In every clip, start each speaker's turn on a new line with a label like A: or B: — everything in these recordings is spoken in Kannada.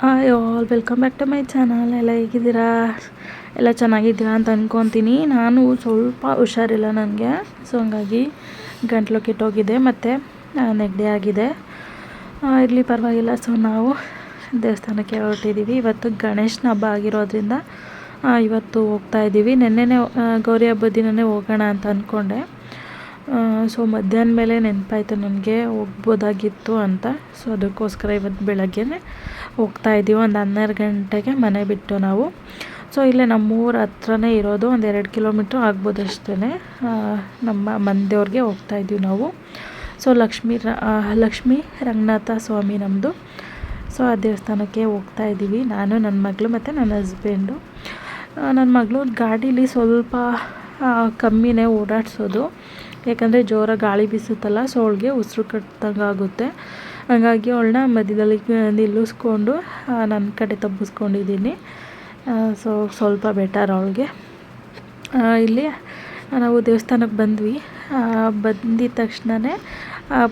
A: Hi all welcome back to my channel ಎಲ್ಲ ಹೇಗಿದ್ದೀರಾ? ಎಲ್ಲ ಚೆನ್ನಾಗಿದ್ದೀರಾ ಅಂತ ಅಂದ್ಕೊತೀನಿ ನಾನು ಸ್ವಲ್ಪ ಹುಷಾರಿಲ್ಲ ನನಗೆ. ಸೊ ಹಂಗಾಗಿ ಗಂಟ್ಲು ಕೆಟ್ಟೋಗಿದೆ, ಮತ್ತು ನೆಗಡಿ ಆಗಿದೆ. ಇರಲಿ, ಪರವಾಗಿಲ್ಲ. ಸೊ ನಾವು ದೇವಸ್ಥಾನಕ್ಕೆ ಹೊರಟಿದ್ದೀವಿ. ಇವತ್ತು ಗಣೇಶನ ಹಬ್ಬ ಆಗಿರೋದ್ರಿಂದ ಇವತ್ತು ಹೋಗ್ತಾ ಇದ್ದೀವಿ. ನೆನ್ನೆನೇ ಗೌರಿ ಹಬ್ಬದ ದಿನವೇ ಹೋಗೋಣ ಅಂತ ಅಂದ್ಕೊಂಡೆ ಸೊ ಮಧ್ಯಾಹ್ನ ಮೇಲೆ ನೆನಪಾಯಿತು ನನಗೆ ಹೋಗ್ಬೋದಾಗಿತ್ತು ಅಂತ. ಸೊ ಅದಕ್ಕೋಸ್ಕರ ಇವತ್ತು ಬೆಳಗ್ಗೆ ಹೋಗ್ತಾ ಇದ್ದೀವಿ ಒಂದು ಹನ್ನೆರಡು ಗಂಟೆಗೆ ಮನೆ ಬಿಟ್ಟು ನಾವು. ಸೊ ಇಲ್ಲೇ ನಮ್ಮೂರ ಹತ್ರನೇ ಇರೋದು. ಒಂದು ಎರಡು ಕಿಲೋಮೀಟ್ರ್ ಆಗ್ಬೋದು ಅಷ್ಟೇ ನಮ್ಮ ಮಂದಿಯವ್ರಿಗೆ ಹೋಗ್ತಾ ಇದ್ದೀವಿ ನಾವು. ಸೊ ಲಕ್ಷ್ಮೀ ಲಕ್ಷ್ಮೀ ರಂಗನಾಥ ಸ್ವಾಮಿ ನಮ್ಮದು ಸೊ ಆ ದೇವಸ್ಥಾನಕ್ಕೆ ಹೋಗ್ತಾ ಇದ್ದೀವಿ ನಾನು ನನ್ನ ಮಗಳು ಮತ್ತು ನನ್ನ ಹಸ್ಬೆಂಡು ನನ್ನ ಮಗಳು ಗಾಡೀಲಿ ಸ್ವಲ್ಪ ಕಮ್ಮಿನೇ ಓಡಾಡಿಸೋದು. ಯಾಕಂದರೆ ಜೋರಾಗಿ ಗಾಳಿ ಬೀಸುತ್ತಲ್ಲ ಸೊ ಅವಳಿಗೆ ಉಸಿರು ಕಟ್ಟಿದಂಗೆ ಆಗುತ್ತೆ ಹಾಗಾಗಿ ಅವಳನ್ನ ಮಧ್ಯದಲ್ಲಿ ನಿಲ್ಲಿಸ್ಕೊಂಡು ನನ್ನ ಕಡೆ ತಬ್ಬಿಸ್ಕೊಂಡಿದ್ದೀನಿ ಸೊ ಸ್ವಲ್ಪ ಬೆಟರ್ ಅವಳಿಗೆ. ಇಲ್ಲಿ ನಾವು ದೇವಸ್ಥಾನಕ್ಕೆ ಬಂದ್ವಿ. ಬಂದಿದ ತಕ್ಷಣವೇ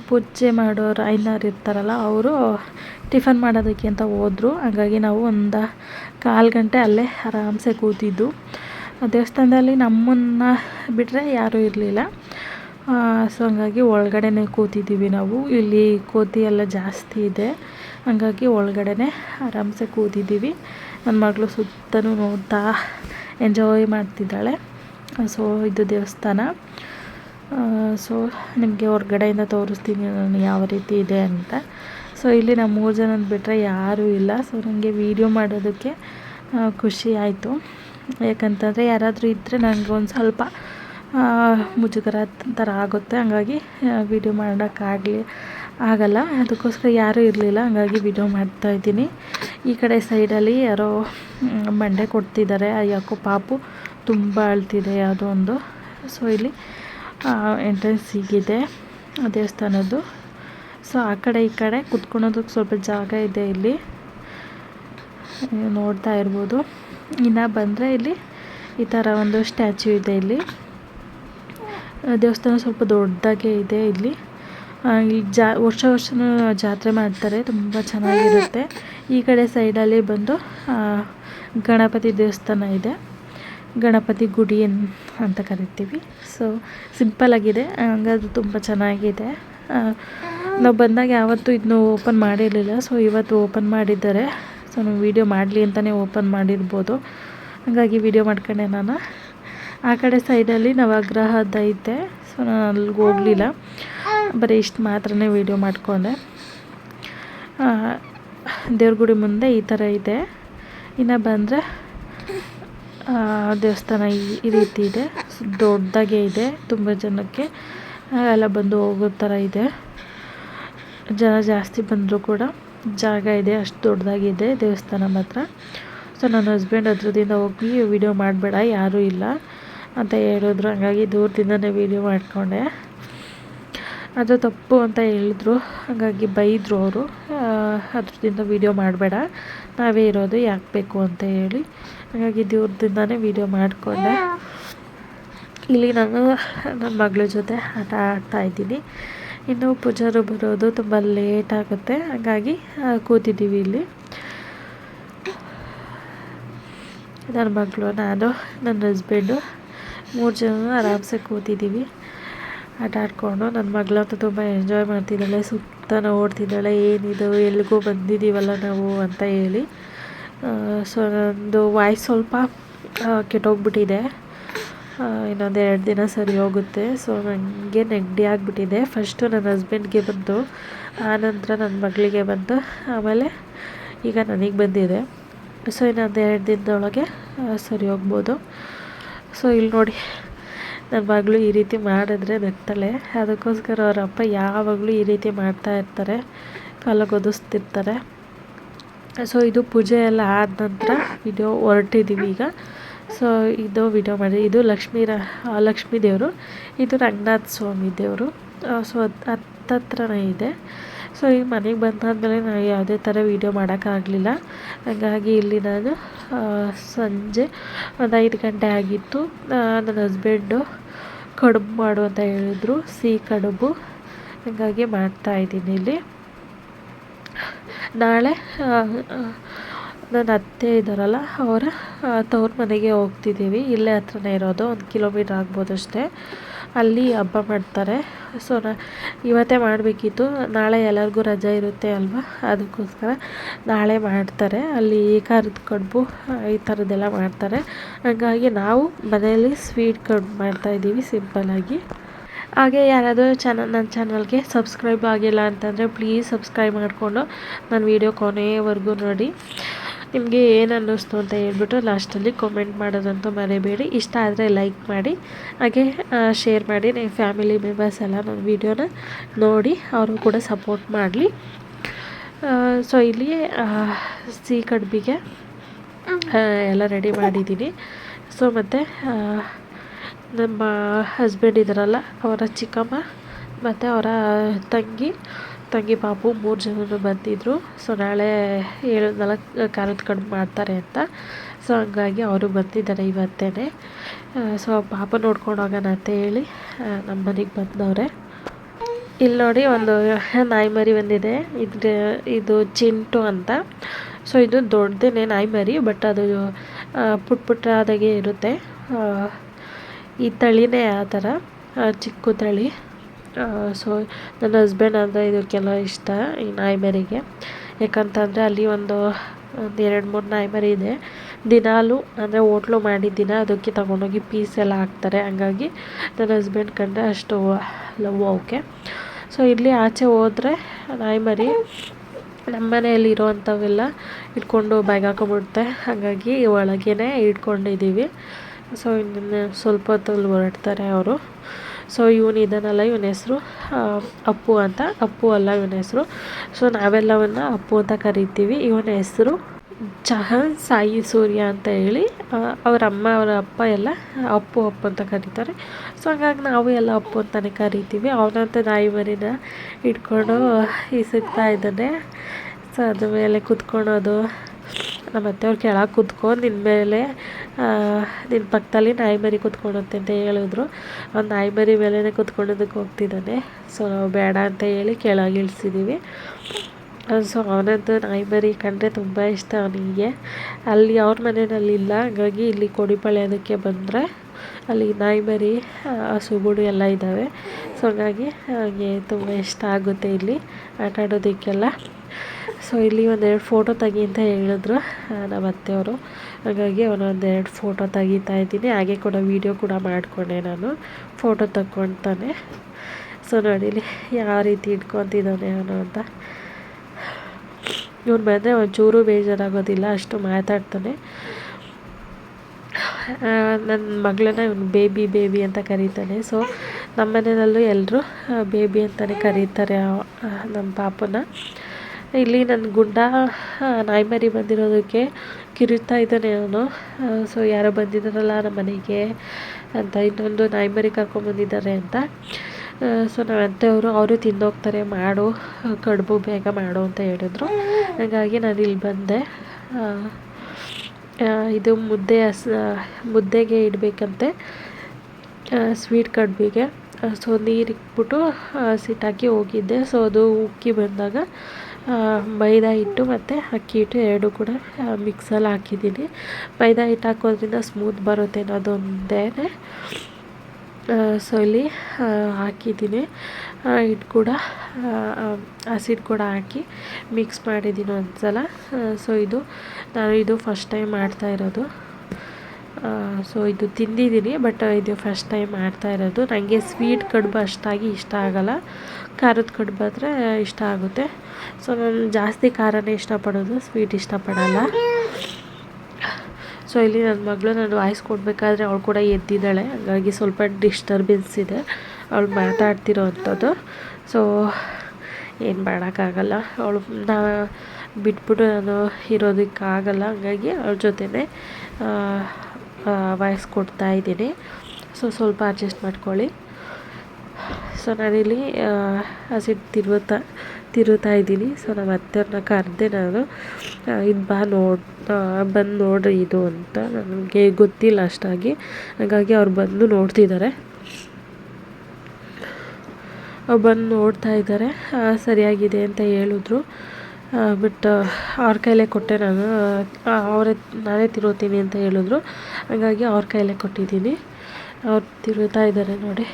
A: ಪೂಜೆ ಮಾಡೋರು ಐನರ್ ಇರ್ತಾರಲ್ಲ, ಅವರು ಟಿಫನ್ ಮಾಡೋದಕ್ಕೆ ಅಂತ ಹೋದರು. ಹಾಗಾಗಿ ನಾವು ಒಂದು ಕಾಲು ಗಂಟೆ ಅಲ್ಲೇ ಆರಾಮ್ಸೆ ಕೂತಿದ್ದು. ದೇವಸ್ಥಾನದಲ್ಲಿ ನಮ್ಮನ್ನು ಬಿಟ್ಟರೆ ಯಾರೂ ಇರಲಿಲ್ಲ. ಸೊ ಹಂಗಾಗಿ ಒಳಗಡೆನೆ ಕೂತಿದ್ದೀವಿ ನಾವು. ಇಲ್ಲಿ ಕೋತಿ ಎಲ್ಲ ಜಾಸ್ತಿ ಇದೆ. ಹಂಗಾಗಿ ಒಳಗಡೆ ಆರಾಮ್ಸೆ ಕೂತಿದ್ದೀವಿ. ನನ್ನ ಮಗಳು ಸುತ್ತಲೂ ನೋಡ್ತಾ ಎಂಜಾಯ್ ಮಾಡ್ತಿದ್ದಾಳೆ. ಸೊ ಇದು ದೇವಸ್ಥಾನ. ಸೊ ನಿಮಗೆ ಹೊರಗಡೆಯಿಂದ ತೋರಿಸ್ತೀನಿ ನಾನು ಯಾವ ರೀತಿ ಇದೆ ಅಂತ. ಸೊ ಇಲ್ಲಿ ನಮ್ಮ ಮೂರು ಜನ ಬಿಟ್ಟರೆ ಯಾರೂ ಇಲ್ಲ. ಸೊ ನನಗೆ ವೀಡಿಯೋ ಮಾಡೋದಕ್ಕೆ ಖುಷಿ ಆಯಿತು. ಯಾಕಂತಂದರೆ ಯಾರಾದರೂ ಇದ್ದರೆ ನನಗೆ ಒಂದು ಸ್ವಲ್ಪ ಮುಜುಗರ ಥರ ಆಗುತ್ತೆ. ಹಂಗಾಗಿ ವೀಡಿಯೋ ಮಾಡೋಕ್ಕಾಗಲಿ ಆಗಲ್ಲ. ಅದಕ್ಕೋಸ್ಕರ ಯಾರೂ ಇರಲಿಲ್ಲ. ಹಂಗಾಗಿ ವೀಡಿಯೋ ಮಾಡ್ತಾಯಿದ್ದೀನಿ ಈ ಕಡೆ ಸೈಡಲ್ಲಿ ಯಾರೋ ಮಂಡೆ ಕೊಡ್ತಿದ್ದಾರೆ. ಯಾಕೋ ಪಾಪು. ತುಂಬ ಅಳ್ತಿದೆ ಯಾವುದೋ ಒಂದು. ಸೊ ಇಲ್ಲಿ ಎಂಟ್ರೆನ್ಸ್ ಹೀಗಿದೆ. ದೇವಸ್ಥಾನದ್ದು. ಸೊ ಆ ಕಡೆ ಈ ಕಡೆ ಕುತ್ಕೊಳೋದಕ್ಕೆ ಸ್ವಲ್ಪ ಜಾಗ ಇದೆ ಇಲ್ಲಿ. ನೋಡ್ತಾ ಇರ್ಬೋದು. ಇನ್ನು ಬಂದರೆ ಇಲ್ಲಿ ಈ ಥರ ಒಂದು ಸ್ಟ್ಯಾಚ್ಯೂ ಇದೆ ಇಲ್ಲಿ. ದೇವಸ್ಥಾನ ಸ್ವಲ್ಪ ದೊಡ್ಡದಾಗೆ ಇದೆ ಇಲ್ಲಿ. ಇಲ್ಲಿ ಜಾ, ವರ್ಷ ವರ್ಷವೂ ಜಾತ್ರೆ ಮಾಡ್ತಾರೆ, ತುಂಬ ಚೆನ್ನಾಗಿರುತ್ತೆ. ಈ ಕಡೆ ಸೈಡಲ್ಲಿ ಬಂದು ಗಣಪತಿ ದೇವಸ್ಥಾನ ಇದೆ. ಗಣಪತಿ ಗುಡಿ ಅಂತ ಕರಿತೀವಿ. ಸೊ ಸಿಂಪಲ್ಲಾಗಿದೆ ಹಂಗಾದ್ರೆ ತುಂಬ ಚೆನ್ನಾಗಿದೆ. ನಾವು ಬಂದಾಗ ಯಾವತ್ತೂ ಇದನ್ನು ಓಪನ್ ಮಾಡಿರಲಿಲ್ಲ. ಸೊ ಇವತ್ತು ಓಪನ್ ಮಾಡಿದ್ದಾರೆ. ಸೊ ನಾವು ವೀಡಿಯೋ ಮಾಡಲಿ ಅಂತಲೇ ಓಪನ್ ಮಾಡಿರ್ಬೋದು. ಹಾಗಾಗಿ ವೀಡಿಯೋ ಮಾಡ್ಕೊಂಡೆ ನಾನು. ಆ ಕಡೆ ಸೈಡಲ್ಲಿ ನವಗ್ರಹದ ಐತೆ. ಸೊ ನಾನು ಅಲ್ಲಿಗೆ ಹೋಗಲಿಲ್ಲ. ಬರೀ ಇಷ್ಟು ಮಾತ್ರನೇ ವೀಡಿಯೋ ಮಾಡಿಕೊಂಡೆ. ದೇವ್ರ ಗುಡಿ ಮುಂದೆ ಈ ಥರ ಇದೆ. ಇನ್ನು ಬಂದರೆ ದೇವಸ್ಥಾನ ಈ ರೀತಿ ಇದೆ. ದೊಡ್ಡದಾಗೆ ಇದೆ ತುಂಬ ಜನಕ್ಕೆ. ಎಲ್ಲ ಬಂದು ಹೋಗೋ ಥರ ಇದೆ. ಜನ ಜಾಸ್ತಿ ಬಂದರೂ ಕೂಡ. ಜಾಗ ಇದೆ, ಅಷ್ಟು ದೊಡ್ಡದಾಗಿದೆ ದೇವಸ್ಥಾನ ಮಾತ್ರ. ಸೊ ನನ್ನ ಹಸ್ಬೆಂಡ್ ಹತ್ರದಿಂದ ಹೋಗಿ ವಿಡಿಯೋ ಮಾಡಬೇಡ, ಯಾರೂ ಇಲ್ಲ. ಅಂತ ಹೇಳಿದ್ರು. ಹಾಗಾಗಿ ದೂರದಿಂದನೇ ವೀಡಿಯೋ ಮಾಡಿಕೊಂಡೆ. ಅದು ತಪ್ಪು ಅಂತ ಹೇಳಿದ್ರು. ಹಾಗಾಗಿ ಬೈದರು ಅವರು. ಅದ್ರದಿಂದ ವೀಡಿಯೋ ಮಾಡಬೇಡ. ನಾವೇ ಇರೋದು ಯಾಕೆ ಬೇಕು ಅಂತ ಹೇಳಿ. ಹಾಗಾಗಿ ದೂರದಿಂದನೇ ವೀಡಿಯೋ ಮಾಡಿಕೊಂಡೆ. ಇಲ್ಲಿ ನಾನು, ನನ್ನ ಮಗಳ ಜೊತೆ ಆಟ ಆಡ್ತಾಯಿದ್ದೀನಿ ಇನ್ನು ಪೂಜಾರು ಬರೋದು ತುಂಬ ಲೇಟ್ ಆಗುತ್ತೆ. ಹಾಗಾಗಿ ಕೂತಿದ್ದೀವಿ ಇಲ್ಲಿ. ನನ್ನ ಮಗಳು, ನಾನು, ನನ್ನ ಹಸ್ಬೆಂಡು ಮೂರು ಜನ ಆರಾಮ್ಸೆ ಕೂತಿದ್ದೀವಿ ಆಟ ಆಡಿಕೊಂಡು ನನ್ನ ಮಗಳಂತೂ ತುಂಬ ಎಂಜಾಯ್ ಮಾಡ್ತಿದ್ದಾಳೆ ಸುತ್ತ ಓಡ್ತಿದ್ದಾಳೆ, ಏನಿದು ಎಲ್ಲಿಗೂ ಬಂದಿದ್ದೀವಲ್ಲ ನಾವು ಅಂತ ಹೇಳಿ. ಸೊ ನಂದು ವಾಯ್ಸ್ ಸ್ವಲ್ಪ ಕೆಟ್ಟೋಗ್ಬಿಟ್ಟಿದೆ. ಇನ್ನೊಂದು ಎರಡು ದಿನ ಸರಿ ಹೋಗುತ್ತೆ. ಸೊ ನನಗೆ ನೆಗಡಿ ಆಗಿಬಿಟ್ಟಿದೆ. ಫಸ್ಟು ನನ್ನ ಹಸ್ಬೆಂಡ್ಗೆ ಬಂದು ಆನಂತರ ನನ್ನ ಮಗಳಿಗೆ ಬಂತು ಆಮೇಲೆ ಈಗ ನನಗೆ ಬಂದಿದೆ. ಸೊ ಇನ್ನೊಂದು ಎರಡು ದಿನದೊಳಗೆ ಸರಿ ಹೋಗ್ಬೋದು. ಸೊ ಇಲ್ಲಿ ನೋಡಿ ನನ್ನ ಮಗಳು ಈ ರೀತಿ ಮಾಡಿದ್ರೆ ನಗ್ತಾಳೆ ಅದಕ್ಕೋಸ್ಕರ ಅವರ ಅಪ್ಪ ಯಾವಾಗಲೂ ಈ ರೀತಿ ಮಾಡ್ತಾ ಇರ್ತಾರೆ. ಕಲಗೊದಿಸ್ತಿರ್ತಾರೆ ಸೊ ಇದು ಪೂಜೆ ಎಲ್ಲ ಆದ ನಂತರ ವಿಡಿಯೋ ಹೊರಟಿದ್ದೀವಿ ಈಗ. ಸೊ ಇದು ವಿಡಿಯೋ ಮಾಡಿ, ಇದು ಲಕ್ಷ್ಮೀ ರ, ಲಕ್ಷ್ಮೀ ದೇವರು, ಇದು ರಂಗನಾಥ ಸ್ವಾಮಿ ದೇವರು. ಸೊ ಹತ್ತತ್ರನೇ ಇದೆ. ಸೊ ಈಗ ಮನೆಗೆ ಬಂದಾದಮೇಲೆ ನಾನು ಯಾವುದೇ ಥರ ವೀಡಿಯೋ ಮಾಡೋಕ್ಕಾಗಲಿಲ್ಲ. ಹಾಗಾಗಿ ಇಲ್ಲಿ ನಾನು ಸಂಜೆ ಒಂದು ಐದು ಗಂಟೆ ಆಗಿತ್ತು. ನನ್ನ ಹಸ್ಬೆಂಡು ಕಡುಬು ಮಾಡು ಅಂತ ಹೇಳಿದ್ರು. ಸಿಹಿ ಕಡುಬು. ಹಾಗಾಗಿ ಮಾಡ್ತಾಯಿದ್ದೀನಿ ಇಲ್ಲಿ.
B: ನಾಳೆ ನನ್ನ ಅತ್ತೆ ಇದ್ದಾರಲ್ಲ ಅವರ ತವ್ರ ಮನೆಗೆ ಹೋಗ್ತಿದ್ದೀವಿ. ಇಲ್ಲೇ ಹತ್ರನೇ ಇರೋದು. ಒಂದು ಕಿಲೋಮೀಟ್ರ್ ಆಗ್ಬೋದು ಅಷ್ಟೇ. ಅಲ್ಲಿ ಹಬ್ಬ ಮಾಡ್ತಾರೆ. ಸೊ ನಾ, ಇವತ್ತೇ ಮಾಡಬೇಕಿತ್ತು. ನಾಳೆ ಎಲ್ಲರಿಗೂ ರಜೆ ಇರುತ್ತೆ ಅಲ್ವಾ? ಅದಕ್ಕೋಸ್ಕರ ನಾಳೆ ಮಾಡ್ತಾರೆ. ಅಲ್ಲಿ ಏಕಾರದ ಕಡುಬು, ಈ ಥರದ್ದೆಲ್ಲ ಮಾಡ್ತಾರೆ. ಹಾಗಾಗಿ ನಾವು ಮನೆಯಲ್ಲಿ ಸ್ವೀಟ್ ಕಡುಬು ಮಾಡ್ತಾಯಿದ್ದೀವಿ ಸಿಂಪಲ್ಲಾಗಿ ಹಾಗೆ ಯಾರಾದರೂ ಚಾನಲ್ ನನ್ನ ಚಾನಲ್ಗೆ ಸಬ್ಸ್ಕ್ರೈಬ್ ಆಗಿಲ್ಲ ಅಂತಂದರೆ ಪ್ಲೀಸ್ ಸಬ್ಸ್ಕ್ರೈಬ್ ಮಾಡಿಕೊಂಡು ನನ್ನ ವೀಡಿಯೋ ಕೊನೆಯವರೆಗೂ ನೋಡಿ. ನಿಮಗೆ ಏನು ಅನ್ನಿಸ್ತು ಅಂತ ಹೇಳ್ಬಿಟ್ಟು ಲಾಸ್ಟಲ್ಲಿ ಕಾಮೆಂಟ್ ಮಾಡೋದಂತೂ ಮರೆಯಬೇಡಿ ಇಷ್ಟ ಆದರೆ ಲೈಕ್ ಮಾಡಿ, ಹಾಗೆ ಶೇರ್ ಮಾಡಿ ನಿಮ್ಮ ಫ್ಯಾಮಿಲಿ ಮೆಂಬರ್ಸ್ ಎಲ್ಲ ನನ್ನ ವೀಡಿಯೋನ ನೋಡಿ ಅವರು ಕೂಡ ಸಪೋರ್ಟ್ ಮಾಡಲಿ. ಸೊ ಇಲ್ಲಿ ಸಿಹಿ ಕಡ್ಬಿಗೆ ಎಲ್ಲ ರೆಡಿ ಮಾಡಿದ್ದೀನಿ. ಸೊ ಮತ್ತು ನಮ್ಮ ಹಸ್ಬೆಂಡ್ ಇದ್ದಾರಲ್ಲ ಅವರ ಚಿಕ್ಕಮ್ಮ ಮತ್ತು ಅವರ ತಂಗಿ ತಂಗಿ ಪಾಪು ಮೂರು ಜನರು ಬಂದಿದ್ದರು ಸೊ ನಾಳೆ ಏಳು, ನಾಲ್ಕು ಖಾರದ ಕಡೆ ಮಾಡ್ತಾರೆ ಅಂತ. ಸೊ ಹಂಗಾಗಿ ಅವರು ಬಂದಿದ್ದಾರೆ ಇವತ್ತೇ ಸೊ ಪಾಪ ನೋಡ್ಕೊಂಡು ಹೋಗೋಣ ಅಂತ ಹೇಳಿ ನಮ್ಮ ಮನೆಗೆ ಬಂದವ್ರೆ. ಇಲ್ಲಿ ನೋಡಿ ಒಂದು ನಾಯಿ ಮರಿ ಬಂದಿದೆ. ಇದು ಇದು ಚಿಂಟು ಅಂತ. ಸೊ ಇದು ದೊಡ್ಡದೇ ನಾಯಿ ಮರಿ ಬಟ್ ಅದು ಪುಟ್ ಪುಟ್ಟಾದಾಗೆ ಇರುತ್ತೆ. ಈ ತಳಿನೇ ಆ ಥರ ಚಿಕ್ಕ ತಳಿ. ಸೊ ನನ್ನ ಹಸ್ಬೆಂಡ್ ಅಂದರೆ ಇದಕ್ಕೆಲ್ಲ ಇಷ್ಟ ಈ ನಾಯಿ ಮರಿಗೆ. ಯಾಕಂತಂದರೆ ಅಲ್ಲಿ ಒಂದು ಒಂದು ಎರಡು ಮೂರು ನಾಯಿ ಮರಿ ಇದೆ. ದಿನಾಲೂ ಅಂದರೆ ಓಟ್ಲು ಮಾಡಿದ ದಿನ ಅದಕ್ಕೆ ತಗೊಂಡೋಗಿ ಪೀಸ್ ಎಲ್ಲ ಹಾಕ್ತಾರೆ. ಹಂಗಾಗಿ ನನ್ನ ಹಸ್ಬೆಂಡ್ ಕಂಡ್ರೆ ಅಷ್ಟು ಲವ್ ಅವಕ್ಕೆ ಸೊ ಇಲ್ಲಿ ಆಚೆ ಹೋದರೆ ನಾಯಿ ಮರಿ ನಮ್ಮ ಮನೆಯಲ್ಲಿ ಇರೋವಂಥವೆಲ್ಲ ಇಟ್ಕೊಂಡು ಬ್ಯಾಗ್ ಹಾಕೊಂಬಿಡುತ್ತೆ ಹಾಗಾಗಿ ಒಳಗೇ ಇಟ್ಕೊಂಡಿದ್ದೀವಿ. ಸೊ ಇನ್ನು ಸ್ವಲ್ಪ ಹೊತ್ತಲ್ಲಿ ಹೊರಡ್ತಾರೆ ಅವರು. ಸೊ ಇವನು ಇದನ್ನೆಲ್ಲ, ಇವನ ಹೆಸರು ಅಪ್ಪು ಅಂತ. ಅಪ್ಪು ಅಲ್ಲ, ಇವನ ಹೆಸರು. ಸೊ ನಾವೆಲ್ಲವನ್ನ ಅಪ್ಪು ಅಂತ ಕರಿತೀವಿ. ಇವನ ಹೆಸರು ಚಹನ್ ಸಾಯಿ ಸೂರ್ಯ ಅಂತ ಹೇಳಿ ಅವರ ಅಮ್ಮ, ಅವರ ಅಪ್ಪ ಎಲ್ಲ ಅಪ್ಪು ಅಪ್ಪು ಅಂತ ಕರೀತಾರೆ. ಸೊ ಹಂಗಾಗಿ ನಾವು ಎಲ್ಲ ಅಪ್ಪು ಅಂತಲೇ ಕರಿತೀವಿ. ಅವನಂತ ನಾಯಿ ಮರಿನ ಇಟ್ಕೊಂಡು ಈಸುತ್ತಾ ಇದ್ದಾನೆ. ಸೊ ಅದ್ರ ಮೇಲೆ ಕುತ್ಕೊಳೋದು. ನಮ್ಮ ಅತ್ತೆಯವ್ರು ಕೆಳಗೆ ಕುತ್ಕೊಂಡು ನಿನ್ನ ಮೇಲೆ ನಿನ್ನ ಪಕ್ಕದಲ್ಲಿ ನಾಯಿ ಮರಿ ಕುತ್ಕೊಳುತ್ತೆ ಅಂತ ಹೇಳಿದ್ರು. ಅವ್ನು ನಾಯಿ ಮರಿ ಮೇಲೇ ಕುತ್ಕೊಳ್ಳೋದಕ್ಕೆ ಹೋಗ್ತಿದ್ದಾನೆ. ಸೊ ನಾವು ಬೇಡ ಅಂತ ಹೇಳಿ ಕೆಳಗೆ ಇಳಿಸಿದ್ದೀವಿ ಸೊ ಅವನದ್ದು ನಾಯಿ ಮರಿ ಕಂಡ್ರೆ ತುಂಬ ಇಷ್ಟ ಅವನಿಗೆ. ಅಲ್ಲಿ ಅವ್ರ ಮನೆಯಲ್ಲಿ ಇಲ್ಲ. ಹಾಗಾಗಿ ಇಲ್ಲಿ ಅದಕ್ಕೆ ಬಂದರೆ ಅಲ್ಲಿ ನಾಯಿ ಮರಿ ಹಸುಗುಡು ಎಲ್ಲ ಇದ್ದಾವೆ. ಸೊ ಹಾಗಾಗಿ ಹಾಗೆ ತುಂಬ ಇಷ್ಟ ಆಗುತ್ತೆ ಇಲ್ಲಿ ಆಟ ಆಡೋದಕ್ಕೆಲ್ಲ. ಸೊ ಇಲ್ಲಿ ಒಂದೆರಡು ಫೋಟೋ ತೆಗಿ ಅಂತ ಹೇಳಿದ್ರು ನಮ್ಮ ಅತ್ತೆಯವರು. ಹಾಗಾಗಿ ಅವನೊಂದೆರಡು ಫೋಟೋ ತೆಗಿತಾ ಇದ್ದೀನಿ. ಹಾಗೆ ಕೂಡ ವೀಡಿಯೋ ಕೂಡ ಮಾಡಿಕೊಂಡೆ ನಾನು. ಫೋಟೋ ತಗೊಳ್ತಾನೆ ಸೊ ನೋಡಿಲಿ ಯಾವ ರೀತಿ ಇಟ್ಕೊತಿದ್ದಾನೆ ಅವನು ಅಂತ. ಇವ್ನು ಬಂದರೆ ಒಂಚೂರು ಬೇಜಾರಾಗೋದಿಲ್ಲ, ಅಷ್ಟು ಮಾತಾಡ್ತಾನೆ. ನನ್ನ ಮಗಳನ್ನ ಇವನು ಬೇಬಿ ಬೇಬಿ ಅಂತ ಕರೀತಾನೆ. ಸೊ ನಮ್ಮ ಮನೆಯಲ್ಲೂ ಎಲ್ಲರೂ ಬೇಬಿ ಅಂತಲೇ ಕರೀತಾರೆ ನಮ್ಮ ಪಾಪನ. ಇಲ್ಲಿ ನನ್ನ ಗುಂಡ ನಾಯಿ ಮರಿ ಬಂದಿರೋದಕ್ಕೆ ಕಿರುತ್ತಾ ಇದ್ದಾನೆ ಅವನು. ಸೊ ಯಾರೋ ಬಂದಿದ್ದಾರಲ್ಲ ನಮ್ಮ ಮನೆಗೆ ಅಂತ, ಇನ್ನೊಂದು ನಾಯಿ ಮರಿ ಕರ್ಕೊಂಬಂದಿದ್ದಾರೆ ಅಂತ. ಸೊ ನಮ್ಮ ಅತ್ತೆಯವರು ಅವರು ತಿಂದೋಗ್ತಾರೆ, ಮಾಡು, ಕಡುಬು ಬೇಗ ಮಾಡು ಅಂತ ಹೇಳಿದ್ರು. ಹಾಗಾಗಿ ನಾನು ಇಲ್ಲಿ ಬಂದೆ. ಇದು ಮುದ್ದೆ ಮುದ್ದೆಗೆ ಇಡಬೇಕಂತೆ. ಸ್ವೀಟ್ ಕಡುಬಿಗೆ. ಸೊ ನೀರು ಇಕ್ಬಿಟ್ಟು ಸಿಟ್ಟಾಕಿ ಹೋಗಿದ್ದೆ. ಸೊ ಅದು ಉಕ್ಕಿ ಬಂದಾಗ ಮೈದಾ ಹಿಟ್ಟು ಮತ್ತು ಅಕ್ಕಿ ಹಿಟ್ಟು ಎರಡು ಕೂಡ ಮಿಕ್ಸಲ್ಲಿ ಹಾಕಿದ್ದೀನಿ. ಮೈದಾ ಹಿಟ್ಟು ಹಾಕೋದ್ರಿಂದ ಸ್ಮೂತ್ ಬರುತ್ತೆ ಅನ್ನೋದೊಂದೇ ಸೊ ಇಲ್ಲಿ ಹಾಕಿದ್ದೀನಿ. ಹಿಟ್ಟು ಕೂಡ ಹಸಿಟ್ಟು ಕೂಡ ಹಾಕಿ ಮಿಕ್ಸ್ ಮಾಡಿದ್ದೀನಿ ಒಂದು ಸಲ ಸೊ ಇದು, ನಾನು ಇದು ಫಸ್ಟ್ ಟೈಮ್ ಮಾಡ್ತಾ ಇರೋದು. ಸೊ ಇದು ತಿಂದಿದ್ದೀನಿ ಬಟ್ ಇದು ಫಸ್ಟ್ ಟೈಮ್ ಮಾಡ್ತಾ ಇರೋದು. ನನಗೆ ಸ್ವೀಟ್ ಕಡುಬು ಅಷ್ಟಾಗಿ ಇಷ್ಟ ಆಗೋಲ್ಲ. ಖಾರದ ಕಡುಬು ಆದರೆ ಇಷ್ಟ ಆಗುತ್ತೆ. ಸೊ ನಾನು ಜಾಸ್ತಿ ಖಾರನೇ ಇಷ್ಟಪಡೋದು ಸ್ವೀಟ್ ಇಷ್ಟಪಡಲ್ಲ. ಸೊ ಇಲ್ಲಿ ನನ್ನ ಮಗಳು ನಾನು ವಾಯ್ಸ್ ಕೊಡಬೇಕಾದ್ರೆ ಅವಳು ಕೂಡ ಎದ್ದಿದ್ದಾಳೆ. ಹಾಗಾಗಿ ಸ್ವಲ್ಪ ಡಿಸ್ಟರ್ಬೆನ್ಸ್ ಇದೆ. ಅವಳು ಮಾತಾಡ್ತಿರೋ ಅಂಥದ್ದು ಸೊ ಏನು ಮಾಡೋಕ್ಕಾಗಲ್ಲ. ಅವಳು ನಾ ಬಿಟ್ಬಿಟ್ಟು ನಾನು ಇರೋದಕ್ಕಾಗಲ್ಲ. ಹಾಗಾಗಿ ಅವಳ ಜೊತೆನೇ ವಾಯ್ಸ್ ಕೊಡ್ತಾ ಇದ್ದೀನಿ. ಸೊ ಸ್ವಲ್ಪ ಅಡ್ಜಸ್ಟ್ ಮಾಡ್ಕೊಳ್ಳಿ. ಸೊ ನಾನಿಲ್ಲಿ ಹಸಿಟ್ಟು ತಿರುಗುತ್ತಾ ತಿರುತ್ತಾ ಇದ್ದೀನಿ. ಸೊ ನಮ್ಮ ಅತ್ತೆಯವ್ರನ್ನ ಕರೆದೆ ನಾನು ಇದು ಬಾ ನೋಡಿ ಬಂದು ನೋಡ್ರಿ ಇದು ಅಂತ. ನನಗೆ ಗೊತ್ತಿಲ್ಲ ಅಷ್ಟಾಗಿ. ಹಾಗಾಗಿ ಅವ್ರು ಬಂದು ನೋಡ್ತಿದ್ದಾರೆ. ಬಂದು ನೋಡ್ತಾ ಇದ್ದಾರೆ. ಸರಿಯಾಗಿದೆ ಅಂತ ಹೇಳಿದ್ರು. ಬಟ್ ಅವ್ರ ಕೈಲೇ ಕೊಟ್ಟೆ ನಾನು. ಅವರೇ, ನಾನೇ ತಿರುಗ್ತೀನಿ ಅಂತ ಹೇಳಿದ್ರು. ಹಾಗಾಗಿ ಅವ್ರ ಕೈಲೇ ಕೊಟ್ಟಿದ್ದೀನಿ. ಅವ್ರು ತಿರುಗ್ತಾ ಇದ್ದಾರೆ ನೋಡಿ.